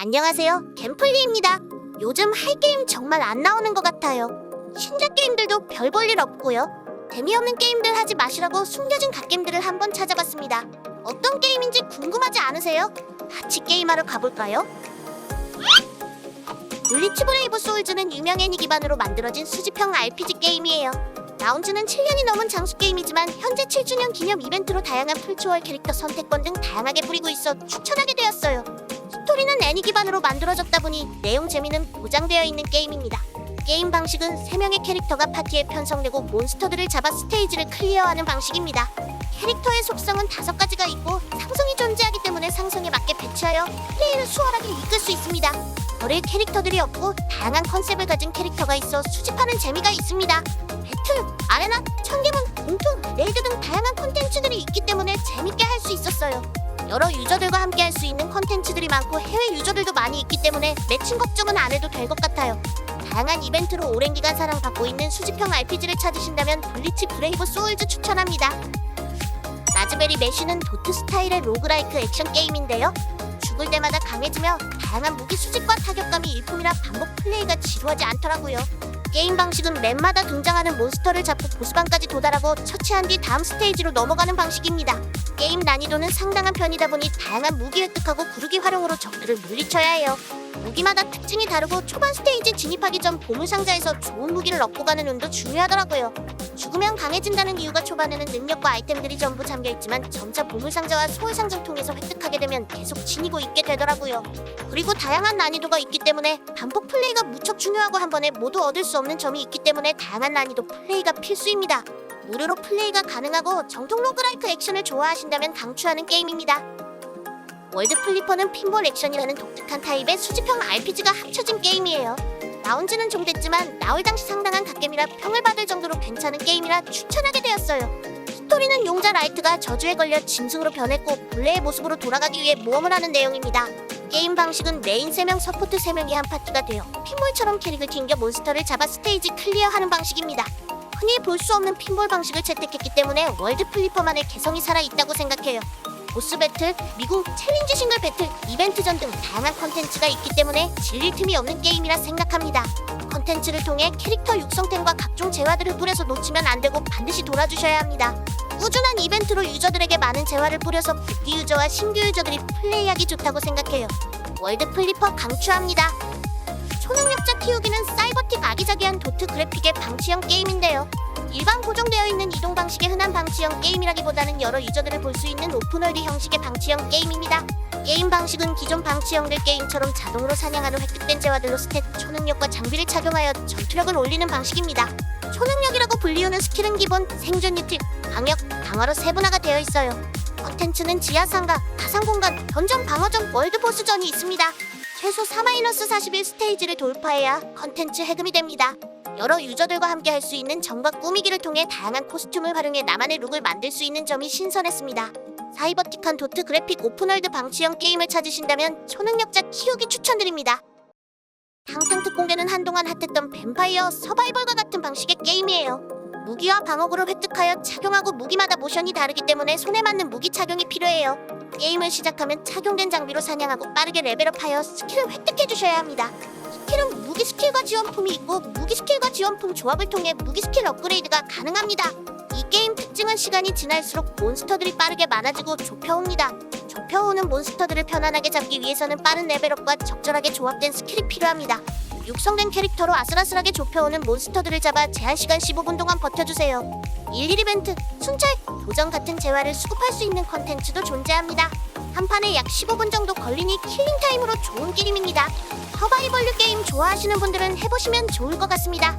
안녕하세요. 갬플리입니다. 요즘 할 게임 정말 안 나오는 것 같아요. 신작 게임들도 별 볼 일 없고요. 재미없는 게임들 하지 마시라고 숨겨진 갓게임들을 한번 찾아봤습니다. 어떤 게임인지 궁금하지 않으세요? 같이 게임하러 가볼까요? 블리치 브레이브 소울즈는 유명 애니 기반으로 만들어진 수집형 RPG 게임이에요. 나온 지는 7년이 넘은 장수 게임이지만 현재 7주년 기념 이벤트로 다양한 풀초월 캐릭터 선택권 등 다양하게 뿌리고 있어 추천하게 되었어요. 스토리는 애니 기반으로 만들어졌다 보니 내용 재미는 보장되어 있는 게임입니다. 게임 방식은 3명의 캐릭터가 파티에 편성되고 몬스터들을 잡아 스테이지를 클리어하는 방식입니다. 캐릭터의 속성은 5가지가 있고 상성이 존재하기 때문에 상성에 맞게 배치하여 플레이를 수월하게 이끌 수 있습니다. 버릴 캐릭터들이 없고 다양한 컨셉을 가진 캐릭터가 있어 수집하는 재미가 있습니다. 배틀, 아레나, 청계문, 공투, 레이드 등 다양한 콘텐츠들이 있기 때문에 재밌게 할 수 있었어요. 여러 유저들과 함께 할 수 있는 콘텐츠들이 많고 해외 유저들도 많이 있기 때문에 매칭 걱정은 안 해도 될 것 같아요. 다양한 이벤트로 오랜 기간 사랑받고 있는 수집형 RPG를 찾으신다면 블리치 브레이브 소울즈 추천합니다. 라즈베리 매쉬는 도트 스타일의 로그라이크 액션 게임인데요. 죽을 때마다 강해지며 다양한 무기 수집과 타격감이 일품이라 반복 플레이가 지루하지 않더라고요. 게임 방식은 맵마다 등장하는 몬스터를 잡고 보스방까지 도달하고 처치한 뒤 다음 스테이지로 넘어가는 방식입니다. 게임 난이도는 상당한 편이다 보니 다양한 무기 획득하고 구르기 활용으로 적들을 물리쳐야 해요. 무기마다 특징이 다르고 초반 스테이지 진입하기 전 보물상자에서 좋은 무기를 얻고 가는 운도 중요하더라고요. 죽으면 강해진다는 이유가 초반에는 능력과 아이템들이 전부 잠겨있지만 점차 보물상자와 소울상점 통해서 획득하게 되면 계속 지니고 있게 되더라고요. 그리고 다양한 난이도가 있기 때문에 반복 플레이가 무척 중요하고 한 번에 모두 얻을 수 없는 점이 있기 때문에 다양한 난이도 플레이가 필수입니다. 무료로 플레이가 가능하고 정통 로그라이크 액션을 좋아하신다면 강추하는 게임입니다. 월드 플리퍼는 핀볼 액션이라는 독특한 타입의 수집형 RPG가 합쳐진 게임이에요. 나온 지는 좀 됐지만 나올 당시 상당한 갓겜이라 평을 받을 정도로 괜찮은 게임이라 추천하게 되었어요. 스토리는 용자 라이트가 저주에 걸려 짐승으로 변했고 본래의 모습으로 돌아가기 위해 모험을 하는 내용입니다. 게임 방식은 메인 3명, 서포트 3명이 한 파트가 되어 핀볼처럼 캐릭을 튕겨 몬스터를 잡아 스테이지 클리어하는 방식입니다. 흔히 볼 수 없는 핀볼 방식을 채택했기 때문에 월드 플리퍼만의 개성이 살아있다고 생각해요. 보스 배틀, 미국 챌린지 싱글 배틀, 이벤트전 등 다양한 컨텐츠가 있기 때문에 질릴 틈이 없는 게임이라 생각합니다. 컨텐츠를 통해 캐릭터 육성템과 각종 재화들을 뿌려서 놓치면 안 되고 반드시 돌아주셔야 합니다. 꾸준한 이벤트로 유저들에게 많은 재화를 뿌려서 복귀 유저와 신규 유저들이 플레이하기 좋다고 생각해요. 월드 플리퍼 강추합니다. 초능력자 키우기는 사이버틱 아기자기한 도트 그래픽의 방치형 게임인데요. 일반 고정되어 있는 이동 방식의 흔한 방치형 게임이라기보다는 여러 유저들을 볼 수 있는 오픈월드 형식의 방치형 게임입니다. 게임 방식은 기존 방치형들 게임처럼 자동으로 사냥한 후 획득된 재화들로 스탯, 초능력과 장비를 착용하여 전투력을 올리는 방식입니다. 초능력이라고 불리우는 스킬은 기본, 생존 유틸, 방역, 강화로 세분화가 되어 있어요. 컨텐츠는 지하상가, 가상공간, 던전 방어전, 월드 보스전이 있습니다. 최소 4-41 스테이지를 돌파해야 컨텐츠 해금이 됩니다. 여러 유저들과 함께 할 수 있는 정과 꾸미기를 통해 다양한 코스튬을 활용해 나만의 룩을 만들 수 있는 점이 신선했습니다. 사이버틱한 도트 그래픽 오픈월드 방치형 게임을 찾으신다면 초능력자 키우기 추천드립니다. 탕탕 특공대는 한동안 핫했던 뱀파이어 서바이벌과 같은 방식의 게임이에요. 무기와 방어구를 획득하여 착용하고 무기마다 모션이 다르기 때문에 손에 맞는 무기 착용이 필요해요. 게임을 시작하면 착용된 장비로 사냥하고 빠르게 레벨업하여 스킬을 획득해 주셔야 합니다. 스킬은 무기 스킬과 지원품이 있고 무기 스킬과 지원품 조합을 통해 무기 스킬 업그레이드가 가능합니다. 이 게임 특징은 시간이 지날수록 몬스터들이 빠르게 많아지고 좁혀옵니다. 좁혀오는 몬스터들을 편안하게 잡기 위해서는 빠른 레벨업과 적절하게 조합된 스킬이 필요합니다. 육성된 캐릭터로 아슬아슬하게 좁혀오는 몬스터들을 잡아 제한 시간 15분 동안 버텨주세요. 일일 이벤트, 순찰, 도전 같은 재화를 수급할 수 있는 컨텐츠도 존재합니다. 한 판에 약 15분 정도 걸리니 킬링 타임으로 좋은 게임입니다. 서바이벌류 게임 좋아하시는 분들은 해보시면 좋을 것 같습니다.